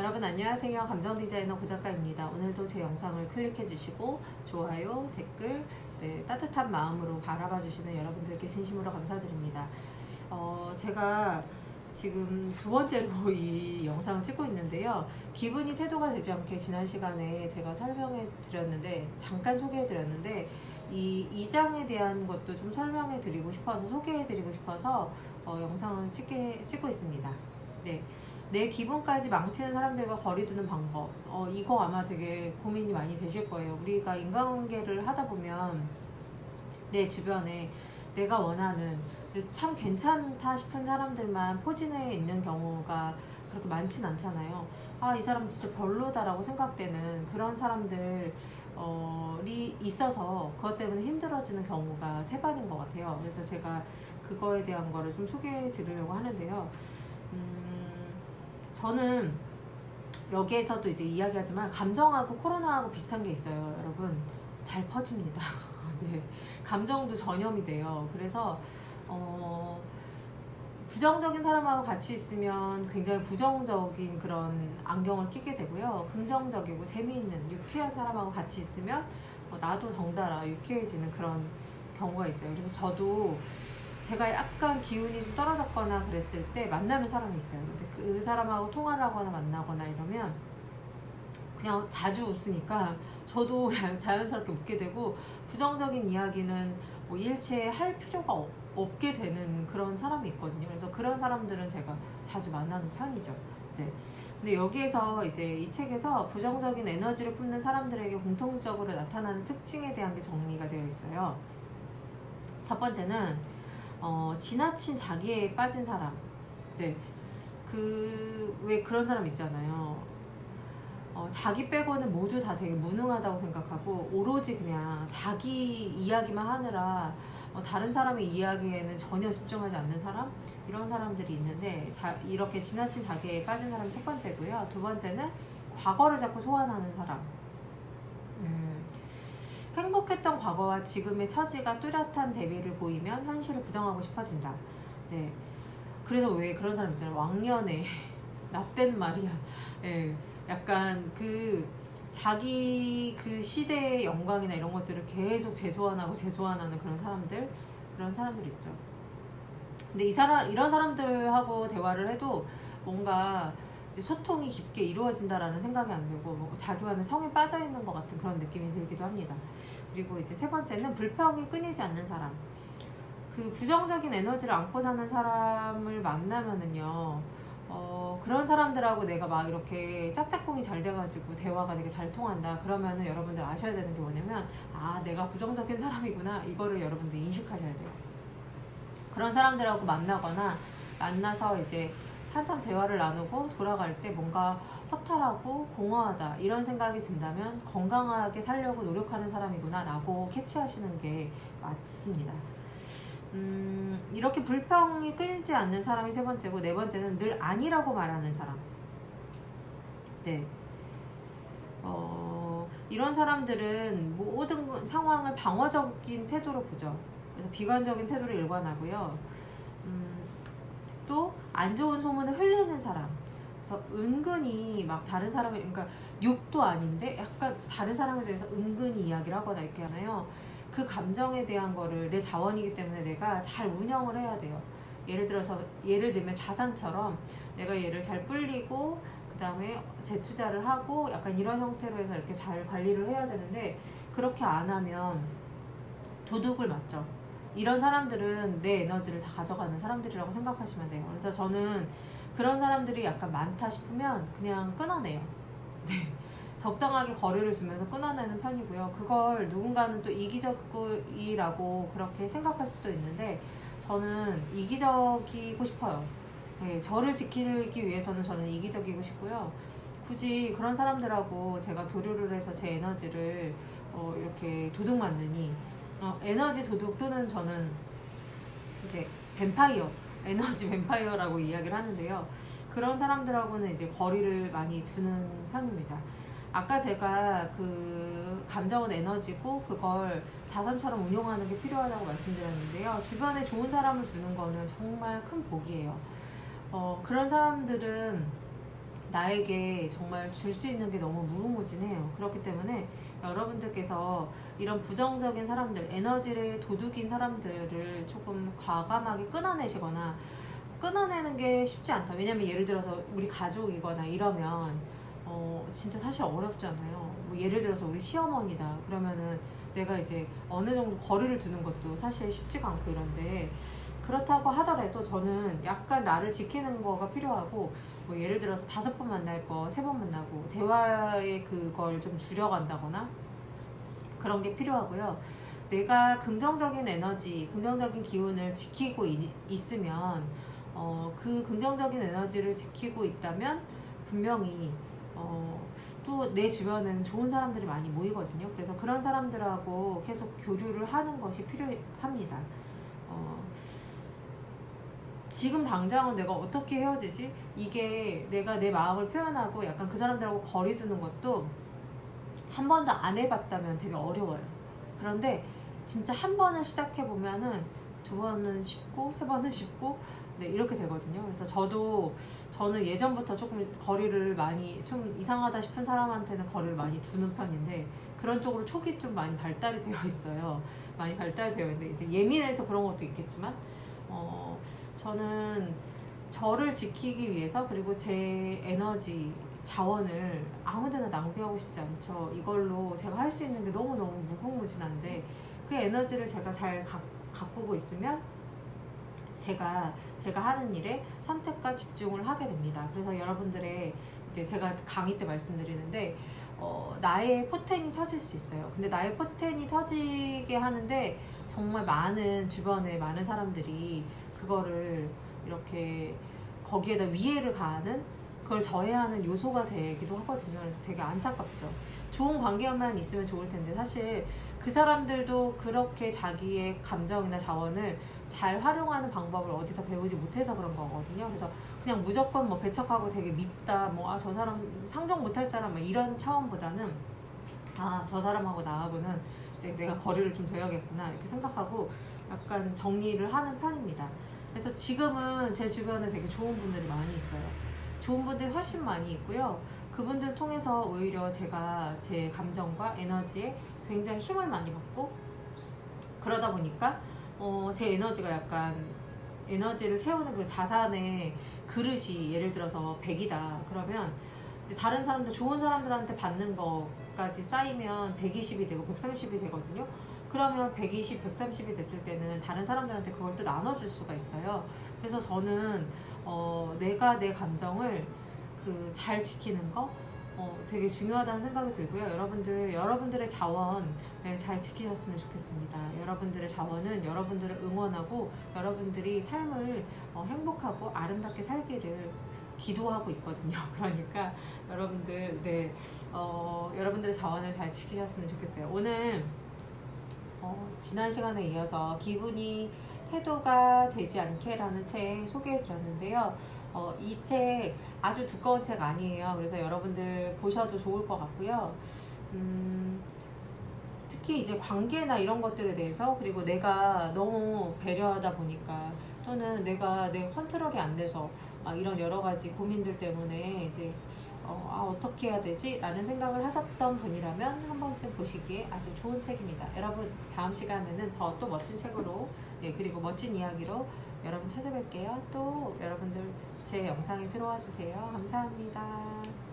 여러분 안녕하세요. 감정 디자이너 고작가입니다. 오늘도 제 영상을 클릭해 주시고 좋아요, 댓글, 네, 따뜻한 마음으로 바라봐 주시는 여러분들께 진심으로 감사드립니다. 어, 제가 지금 두 번째로 이 영상을 찍고 있는데요. 기분이 태도가 되지 않게 지난 시간에 제가 설명해 드렸는데 잠깐 소개해 드렸는데 이 이장에 대한 것도 좀 설명해 드리고 싶어서 소개해 드리고 싶어서 어, 영상을 찍게, 찍고 있습니다. 네. 내 기분까지 망치는 사람들과 거리 두는 방법. 어, 이거 아마 되게 고민이 많이 되실 거예요. 우리가 인간관계를 하다 보면 내 주변에 내가 원하는 참 괜찮다 싶은 사람들만 포진해 있는 경우가 그렇게 많진 않잖아요. 아, 이 사람 진짜 별로다라고 생각되는 그런 사람들이 있어서 그것 때문에 힘들어지는 경우가 태반인 것 같아요. 그래서 제가 그거에 대한 거를 좀 소개해 드리려고 하는데요. 음, 저는 여기에서도 이제 이야기하지만 감정하고 코로나하고 비슷한 게 있어요, 여러분. 잘 퍼집니다. 네. 감정도 전염이 돼요. 그래서, 어, 부정적인 사람하고 같이 있으면 굉장히 부정적인 그런 안경을 끼게 되고요. 긍정적이고 재미있는 유쾌한 사람하고 같이 있으면 어, 나도 덩달아 유쾌해지는 그런 경우가 있어요. 그래서 저도 제가 약간 기운이 좀 떨어졌거나 그랬을 때 만나는 사람이 있어요. 근데 그 사람하고 통화를 하거나 만나거나 이러면 그냥 자주 웃으니까 저도 그냥 자연스럽게 웃게 되고 부정적인 이야기는 뭐 일체 할 필요가 없, 없게 되는 그런 사람이 있거든요. 그래서 그런 사람들은 제가 자주 만나는 편이죠. 네. 근데 여기에서 이제 이 책에서 부정적인 에너지를 뿜는 사람들에게 공통적으로 나타나는 특징에 대한 게 정리가 되어 있어요. 첫 번째는 어, 지나친 자기에 빠진 사람. 네. 그 왜 그런 사람 있잖아요. 어, 자기 빼고는 모두 다 되게 무능하다고 생각하고 오로지 그냥 자기 이야기만 하느라 어, 다른 사람의 이야기에는 전혀 집중하지 않는 사람 이런 사람들이 있는데 자, 이렇게 지나친 자기에 빠진 사람이 첫 번째고요. 두 번째는 과거를 자꾸 소환하는 사람. 음, 행복했던 과거와 지금의 처지가 뚜렷한 대비를 보이면 현실을 부정하고 싶어진다. 네. 그래서 왜 그런 사람 있잖아요. 왕년에 라떼는 말이야. 예. 약간 그 자기 그 시대의 영광이나 이런 것들을 계속 재소환하고 재소환하는 그런 사람들 그런 사람들 있죠. 근데 이 사람 이런 사람들하고 대화를 해도 뭔가 이제 소통이 깊게 이루어진다라는 생각이 안 들고 뭐 자기만의 성에 빠져 있는 것 같은 그런 느낌이 들기도 합니다. 그리고 이제 세 번째는 불평이 끊이지 않는 사람. 그 부정적인 에너지를 안고 사는 사람을 만나면은요. 어, 그런 사람들하고 내가 막 이렇게 짝짝꿍이 잘 돼가지고 대화가 되게 잘 통한다. 그러면은 여러분들 아셔야 되는 게 뭐냐면, 아, 내가 부정적인 사람이구나. 이거를 여러분들 인식하셔야 돼요. 그런 사람들하고 만나거나, 만나서 이제 한참 대화를 나누고 돌아갈 때 뭔가 허탈하고 공허하다. 이런 생각이 든다면 건강하게 살려고 노력하는 사람이구나. 라고 캐치하시는 게 맞습니다. 음, 이렇게 불평이 끊이지 않는 사람이 세 번째고 네 번째는 늘 아니라고 말하는 사람. 네. 어, 이런 사람들은 모든 상황을 방어적인 태도로 보죠. 그래서 비관적인 태도를 일관하고요. 안 좋은 소문을 흘리는 사람. 그래서 은근히 막 다른 사람의 그러니까 욕도 아닌데 약간 다른 사람에 대해서 은근히 이야기를 하거나 이렇게 하나요. 그 감정에 대한 거를 내 자원이기 때문에 내가 잘 운영을 해야 돼요. 예를 들어서 예를 들면 자산처럼 내가 얘를 잘 불리고 그 다음에 재투자를 하고 약간 이런 형태로 해서 이렇게 잘 관리를 해야 되는데 그렇게 안 하면 도둑을 맞죠. 이런 사람들은 내 에너지를 다 가져가는 사람들이라고 생각하시면 돼요. 그래서 저는 그런 사람들이 약간 많다 싶으면 그냥 끊어내요. 네. 적당하게 거리를 두면서 끊어내는 편이고요. 그걸 누군가는 또 이기적이라고 그렇게 생각할 수도 있는데 저는 이기적이고 싶어요. 네, 저를 지키기 위해서는 저는 이기적이고 싶고요. 굳이 그런 사람들하고 제가 교류를 해서 제 에너지를 어, 이렇게 도둑 맞느니 어, 에너지 도둑 또는 저는 이제 뱀파이어 에너지 뱀파이어라고 이야기를 하는데요. 그런 사람들하고는 이제 거리를 많이 두는 편입니다. 아까 제가 그 감정은 에너지고 그걸 자산처럼 운용하는 게 필요하다고 말씀드렸는데요. 주변에 좋은 사람을 두는 거는 정말 큰 복이에요. 어, 그런 사람들은 나에게 정말 줄 수 있는 게 너무 무궁무진해요. 그렇기 때문에 여러분들께서 이런 부정적인 사람들, 에너지를 도둑인 사람들을 조금 과감하게 끊어내시거나 끊어내는 게 쉽지 않다. 왜냐면 예를 들어서 우리 가족이거나 이러면 어, 진짜 사실 어렵잖아요. 뭐 예를 들어서 우리 시어머니다. 그러면은 내가 이제 어느 정도 거리를 두는 것도 사실 쉽지가 않고 이런데 그렇다고 하더라도 저는 약간 나를 지키는 거가 필요하고 뭐 예를 들어서 다섯 번 만날 거 세 번 만나고 대화의 그걸 좀 줄여간다거나 그런 게 필요하고요. 내가 긍정적인 에너지, 긍정적인 기운을 지키고 있, 있으면 어, 그 긍정적인 에너지를 지키고 있다면 분명히 어, 또 내 주변은 좋은 사람들이 많이 모이거든요. 그래서 그런 사람들하고 계속 교류를 하는 것이 필요합니다. 어, 지금 당장은 내가 어떻게 헤어지지? 이게 내가 내 마음을 표현하고 약간 그 사람들하고 거리 두는 것도 한 번도 안 해봤다면 되게 어려워요. 그런데 진짜 한 번을 시작해 보면은 두 번은 쉽고 세 번은 쉽고 네 이렇게 되거든요. 그래서 저도 저는 예전부터 조금 거리를 많이 좀 이상하다 싶은 사람한테는 거리를 많이 두는 편인데 그런 쪽으로 촉이 좀 많이 발달이 되어 있어요. 많이 발달되어 있는데 이제 예민해서 그런 것도 있겠지만 어 저는 저를 지키기 위해서 그리고 제 에너지 자원을 아무데나 낭비하고 싶지 않죠. 이걸로 제가 할 수 있는 게 너무너무 무궁무진한데 그 에너지를 제가 잘 가, 가꾸고 있으면 제가 제가 하는 일에 선택과 집중을 하게 됩니다. 그래서 여러분들의 이제 제가 강의 때 말씀드리는데 어, 나의 포텐이 터질 수 있어요. 근데 나의 포텐이 터지게 하는데 정말 많은 주변에 많은 사람들이 그거를 이렇게 거기에다 위해를 가하는 그걸 저해하는 요소가 되기도 하거든요. 그래서 되게 안타깝죠. 좋은 관계만 있으면 좋을 텐데 사실 그 사람들도 그렇게 자기의 감정이나 자원을 잘 활용하는 방법을 어디서 배우지 못해서 그런 거거든요. 그래서 그냥 무조건 뭐 배척하고 되게 밉다, 뭐 아 저 사람 상종 못할 사람 뭐 이런 차원보다는 아 저 사람하고 나하고는 이제 내가 거리를 좀 둬야겠구나 이렇게 생각하고 약간 정리를 하는 편입니다. 그래서 지금은 제 주변에 되게 좋은 분들이 많이 있어요. 좋은 분들이 훨씬 많이 있고요. 그분들 통해서 오히려 제가 제 감정과 에너지에 굉장히 힘을 많이 받고 그러다 보니까 어, 제 에너지가 약간 에너지를 채우는 그 자산의 그릇이 예를 들어서 100이다. 그러면 이제 다른 사람들, 좋은 사람들한테 받는 것까지 쌓이면 120이 되고 130이 되거든요. 그러면 120, 130이 됐을 때는 다른 사람들한테 그걸 또 나눠줄 수가 있어요. 그래서 저는 어, 내가 내 감정을 그 잘 지키는 거 어, 되게 중요하다는 생각이 들고요. 여러분들, 여러분들의 자원 네, 잘 지키셨으면 좋겠습니다. 여러분들의 자원은 여러분들을 응원하고 여러분들이 삶을 어, 행복하고 아름답게 살기를 기도하고 있거든요. 그러니까 여러분들, 네, 어, 여러분들의 자원을 잘 지키셨으면 좋겠어요. 오늘 어, 지난 시간에 이어서 기분이 태도가 되지 않게라는 책 소개해 드렸는데요. 어, 이 책 아주 두꺼운 책 아니에요. 그래서 여러분들 보셔도 좋을 것 같고요. 음, 특히 이제 관계나 이런 것들에 대해서 그리고 내가 너무 배려하다 보니까 또는 내가 내 컨트롤이 안 돼서 막 이런 여러 가지 고민들 때문에 이제 어, 아, 어떻게 해야 되지? 라는 생각을 하셨던 분이라면 한 번쯤 보시기에 아주 좋은 책입니다. 여러분, 다음 시간에는 더 또 멋진 책으로, 예, 그리고 멋진 이야기로 여러분 찾아뵐게요. 또 여러분들 제 영상에 들어와 주세요. 감사합니다.